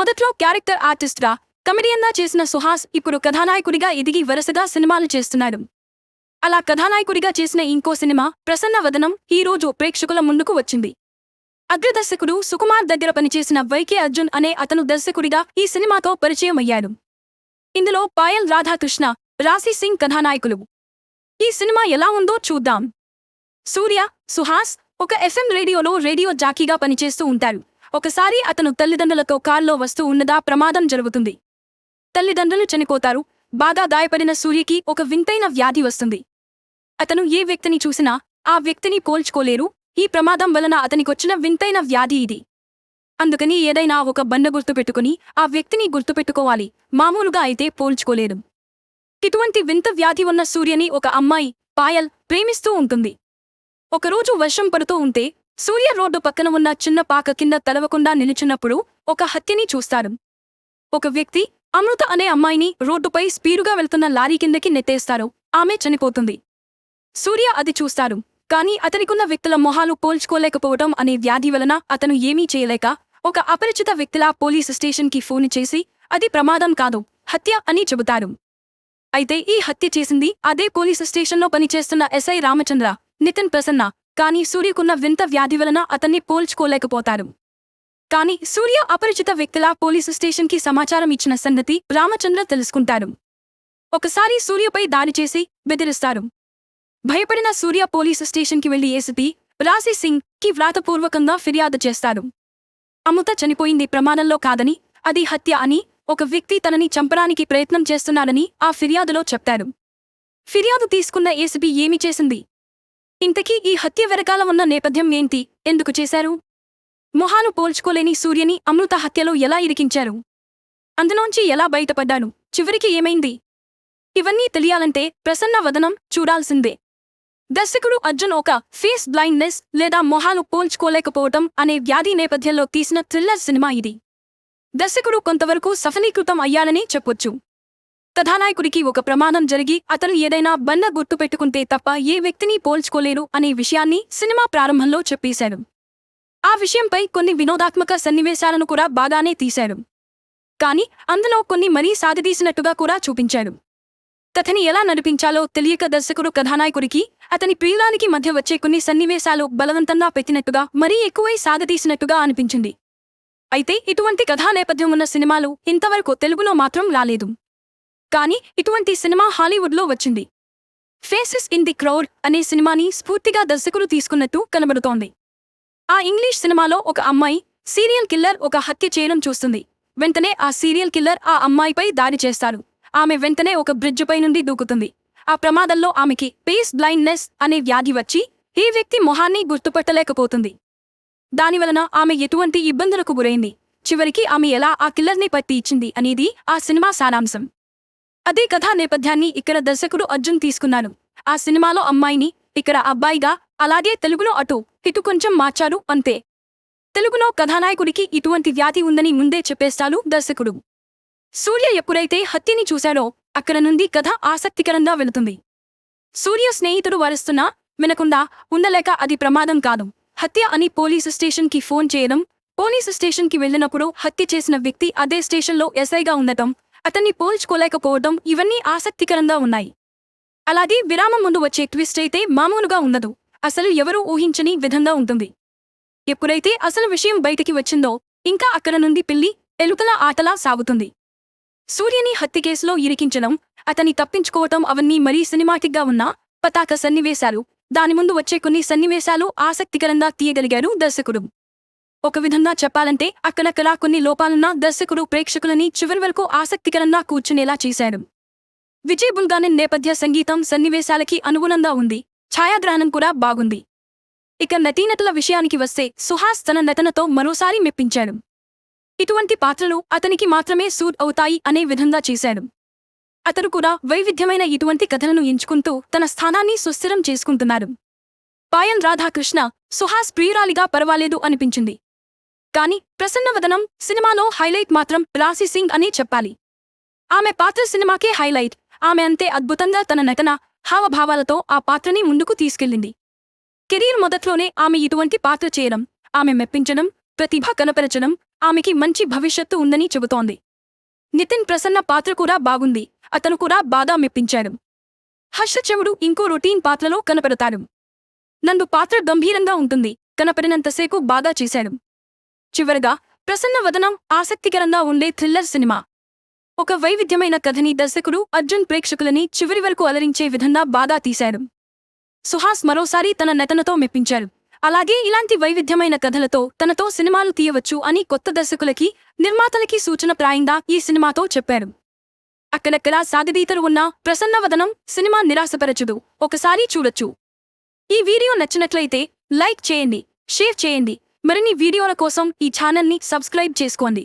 మొదట్లో క్యారెక్టర్ ఆర్టిస్ట్గా కమెడియన్గా చేసిన సుహాస్ ఇప్పుడు కథానాయకుడిగా ఎదిగి వరుసగా సినిమాలు చేస్తున్నాడు. అలా కథానాయకుడిగా చేసిన ఇంకో సినిమా ప్రసన్న వదనం ఈ రోజు ప్రేక్షకుల ముందుకు వచ్చింది. అగ్రదర్శకుడు సుకుమార్ దగ్గర పనిచేసిన వైకే అర్జున్ అనే అతను దర్శకుడిగా ఈ సినిమాతో పరిచయం అయ్యాడు. ఇందులో పాయల్ రాధాకృష్ణ రాశి సింగ్ కథానాయకులు. ఈ సినిమా ఎలా ఉందో చూద్దాం. సూర్య సుహాస్ ఒక ఎఫ్ఎం రేడియోలో రేడియో జాకీగా పనిచేస్తూ ఉంటారు. ఒకసారి అతను తల్లిదండ్రులతో కారులో వస్తూ ఉన్నదా ప్రమాదం జరుగుతుంది. తల్లిదండ్రులు చనిపోతారు. బాగా గాయపడిన సూర్యకి ఒక వింతైన వ్యాధి వస్తుంది. అతను ఏ వ్యక్తిని చూసినా ఆ వ్యక్తిని పోల్చుకోలేరు. ఈ ప్రమాదం వలన అతనికొచ్చిన వింతైన వ్యాధి ఇది. అందుకని ఏదైనా ఒక బండ గుర్తుపెట్టుకుని ఆ వ్యక్తిని గుర్తుపెట్టుకోవాలి. మామూలుగా అయితే పోల్చుకోలేదు. ఇటువంటి వింత వ్యాధి ఉన్న సూర్యని ఒక అమ్మాయి పాయల్ ప్రేమిస్తూ ఉంటుంది. ఒకరోజు వర్షం పడుతూ ఉంటే సూర్య రోడ్డు పక్కన ఉన్న చిన్న పాక కింద తలవకుండా నిలుచున్నప్పుడు ఒక హత్యని చూస్తారు. ఒక వ్యక్తి అమృత అనే అమ్మాయిని రోడ్డుపై స్పీడుగా వెళ్తున్న లారీ కిందకి నెత్తేస్తారు. ఆమె చనిపోతుంది. సూర్య అది చూస్తారు. కానీ అతనికున్న వ్యక్తుల మొహాలు పోల్చుకోలేకపోవటం అనే వ్యాధి వలన అతను ఏమీ చేయలేక ఒక అపరిచిత వ్యక్తిలా పోలీసు స్టేషన్కి ఫోన్ చేసి అది ప్రమాదం కాదు హత్య అని చెబుతారు. అయితే ఈ హత్య చేసింది అదే పోలీసు స్టేషన్లో పనిచేస్తున్న ఎస్ఐ రామచంద్ర నితిన్ ప్రసన్న కానీ సూర్యకున్న వింత వ్యాధి వలన అతన్ని పోల్చుకోలేకపోతారు. కానీ సూర్య అపరిచిత వ్యక్తిలా పోలీసు స్టేషన్కి సమాచారం ఇచ్చిన సంగతి రామచంద్ర తెలుసుకుంటారు. ఒకసారి సూర్యపై దాడి చేసి బెదిరిస్తారు. భయపడిన సూర్య పోలీసు స్టేషన్కి వెళ్ళి ఏసీపీ రాశి సింగ్కి వ్రాతపూర్వకంగా ఫిర్యాదు చేస్తారు. అమృత చనిపోయింది ప్రమాణంలో కాదని అది హత్య అని ఒక వ్యక్తి తనని చంపడానికి ప్రయత్నం చేస్తున్నాడని ఆ ఫిర్యాదులో చెప్తారు. ఫిర్యాదు తీసుకున్న ఏసీపీ ఏమి చేసింది? ఇంతకీ ఈ హత్య వెనకాల ఉన్న నేపథ్యం ఏంటి? ఎందుకు చేశారు? మొహాలు పోల్చుకోలేని సూర్యని అమృత హత్యలో ఎలా ఇరికించారు? అందులోంచి ఎలా బయటపడ్డాను? చివరికి ఏమైంది? ఇవన్నీ తెలియాలంటే ప్రసన్న వదనం చూడాల్సిందే. దర్శకుడు అర్జున్ ఒక ఫేస్ బ్లైండ్నెస్ లేదా మొహాలు పోల్చుకోలేకపోవటం అనే వ్యాధి నేపథ్యంలో తీసిన థ్రిల్లర్ సినిమా ఇది. దర్శకుడు కొంతవరకు సఫలీకృతం అయ్యాలని చెప్పొచ్చు. కథానాయకుడికి ఒక ప్రమాదం జరిగి అతను ఏదైనా బండ గుర్తు పెట్టుకుంటే తప్ప ఏ వ్యక్తిని పోల్చుకోలేరు అనే విషయాన్ని సినిమా ప్రారంభంలో చెప్పేశాడు ఆ విషయంపై కొన్ని వినోదాత్మక సన్నివేశాలను కూడా బాగానే తీశాడు కాని అందులో కొన్ని మరీ సాగదీసినట్టుగా కూడా చూపించాడు కథని ఎలా నడిపించాలో తెలియక దర్శకుడు కథానాయకుడికి అతని ప్రియురానికి మధ్య వచ్చే కొన్ని సన్నివేశాలు బలవంతంగా పెట్టినట్టుగా మరీ ఎక్కువై సాగదీసినట్టుగా అనిపించింది. అయితే ఇటువంటి కథా నేపథ్యం ఉన్న సినిమాలు ఇంతవరకు తెలుగులో మాత్రం రాలేదు. కానీ ఇటువంటి సినిమా హాలీవుడ్లో వచ్చింది. ఫేసెస్ ఇన్ ది క్రౌడ్ అనే సినిమాని స్ఫూర్తిగా దర్శకులు తీసుకున్నట్టు కనబడుతోంది. ఆ ఇంగ్లీష్ సినిమాలో ఒక అమ్మాయి సీరియల్ కిల్లర్ ఒక హత్య చేయడం చూస్తుంది. వెంటనే ఆ సీరియల్ కిల్లర్ ఆ అమ్మాయిపై దాడి చేస్తారు. ఆమె వెంటనే ఒక బ్రిడ్జ్పై నుండి దూకుతుంది. ఆ ప్రమాదంలో ఆమెకి పేస్ బ్లైండ్నెస్ అనే వ్యాధి వచ్చి ఈ వ్యక్తి మొహాన్ని గుర్తుపట్టలేకపోతుంది. దానివలన ఆమె ఎటువంటి ఇబ్బందులకు గురైంది. చివరికి ఆమె ఎలా ఆ కిల్లర్ని పట్టి ఇచ్చింది అనేది ఆ సినిమా సారాంశం. అదే కథా నేపథ్యాన్ని ఇక్కడ దర్శకుడు అర్జున్ తీసుకున్నాను. ఆ సినిమాలో అమ్మాయిని ఇక్కడ అబ్బాయిగా అలాగే తెలుగులో అటు ఇటు కొంచెం మార్చారు అంతే. తెలుగులో కథానాయకుడికి ఇటువంటి వ్యాధి ఉందని ముందే చెప్పేస్తాడు దర్శకుడు. సూర్య ఎప్పుడైతే హత్యని చూశాడో అక్కడ నుండి కథ ఆసక్తికరంగా వెళుతుంది. సూర్య స్నేహితుడు వరుస్తున్నా వినకుండా ఉండలేక అది ప్రమాదం కాదు. హత్య అని పోలీసు స్టేషన్కి ఫోన్ చేయడం పోలీసు స్టేషన్కి వెళ్ళినప్పుడు హత్య చేసిన వ్యక్తి అదే స్టేషన్లో ఎస్ఐగా ఉండటం అతన్ని పోల్చుకోలేకపోవడం ఇవన్నీ ఆసక్తికరంగా ఉన్నాయి. అలాగే విరామం ముందు వచ్చే ట్విస్ట్ అయితే మామూలుగా ఉండదు. అసలు ఎవరూ ఊహించని విధంగా ఉంటుంది. ఎప్పుడైతే అసలు విషయం బయటికి వచ్చిందో ఇంకా అక్కడ నుండి పిల్లి ఎలుకల ఆటలా సాగుతుంది. సూర్యని హత్య కేసులో ఇరికించడం అతని తప్పించుకోవటం అవన్నీ మరీ సినిమాటిక్గా ఉన్న పతాక సన్నివేశాలు దాని ముందు వచ్చే కొన్ని సన్నివేశాలు ఆసక్తికరంగా తీయగలిగారు దర్శకుడు. ఒక విధంగా చెప్పాలంటే అక్కడక్కడా కొన్ని లోపాలున్నా దర్శకుడు ప్రేక్షకులని చివరి వరకు ఆసక్తికరంగా కూర్చునేలా చేశాడు. విజయ్ బుల్గానన్ నేపథ్య సంగీతం సన్నివేశాలకి అనుగుణంగా ఉంది. ఛాయాగ్రహణం కూడా బాగుంది. ఇక నటీనటుల విషయానికి వస్తే సుహాస్ తన నటనతో మరోసారి మెప్పించాడు. ఇటువంటి పాత్రలు అతనికి మాత్రమే సూట్ అవుతాయి అనే విధంగా చేశాడు. అతడు కూడా వైవిధ్యమైన ఇటువంటి కథలను ఎంచుకుంటూ తన స్థానాన్ని సుస్థిరం చేసుకుంటున్నాడు. పాయన్ రాధాకృష్ణ సుహాస్ ప్రియురాలిగా పర్వాలేదు అనిపించింది. కాని ప్రసన్నవదనం సినిమాలో హైలైట్ మాత్రం రాశి సింగ్ అని చెప్పాలి. ఆమె పాత్ర సినిమాకే హైలైట్. ఆమె అంతే అద్భుతంగా తన నటన హావభావాలతో ఆ పాత్రని ముందుకు తీసుకెళ్ళింది కెరీర్ మొదట్లోనే ఆమె ఇటువంటి పాత్ర చేయడం ఆమె మెప్పించడం ప్రతిభ కనపరచడం ఆమెకి మంచి భవిష్యత్తు ఉందని చెబుతోంది. నితిన్ ప్రసన్న పాత్ర కూడా బాగుంది. అతను కూడా బాగా మెప్పించాడు. హర్షచముడు ఇంకో రొటీన్ పాత్రలో కనపడతాడు. నందు పాత్ర గంభీరంగా ఉంటుంది. కనపడినంతసేపు బాగా చేశాడు. చివరగా ప్రసన్న వదనం ఆసక్తికరంగా ఉండే థ్రిల్లర్ సినిమా. ఒక వైవిధ్యమైన కథని దర్శకుడు అర్జున్ ప్రేక్షకులని చివరి వరకు అలరించే విధంగా బాగా తీశాడు సుహాస్ మరోసారి తన నటనతో మెప్పించారు. అలాగే ఇలాంటి వైవిధ్యమైన కథలతో తనతో సినిమాలు తీయవచ్చు అని కొత్త దర్శకులకి నిర్మాతలకి సూచన ప్రాయంగా ఈ సినిమాతో చెప్పారు. అక్కడక్కడా సాగదీతరు ఉన్న ప్రసన్నవదనం సినిమా నిరాశపరచుదు. ఒకసారి చూడొచ్చు. ఈ వీడియో నచ్చినట్లయితే లైక్ చేయండి షేర్ చేయండి మరిన్ని వీడియోల కోసం ఈ ఛానల్ని సబ్స్క్రైబ్ చేసుకోండి.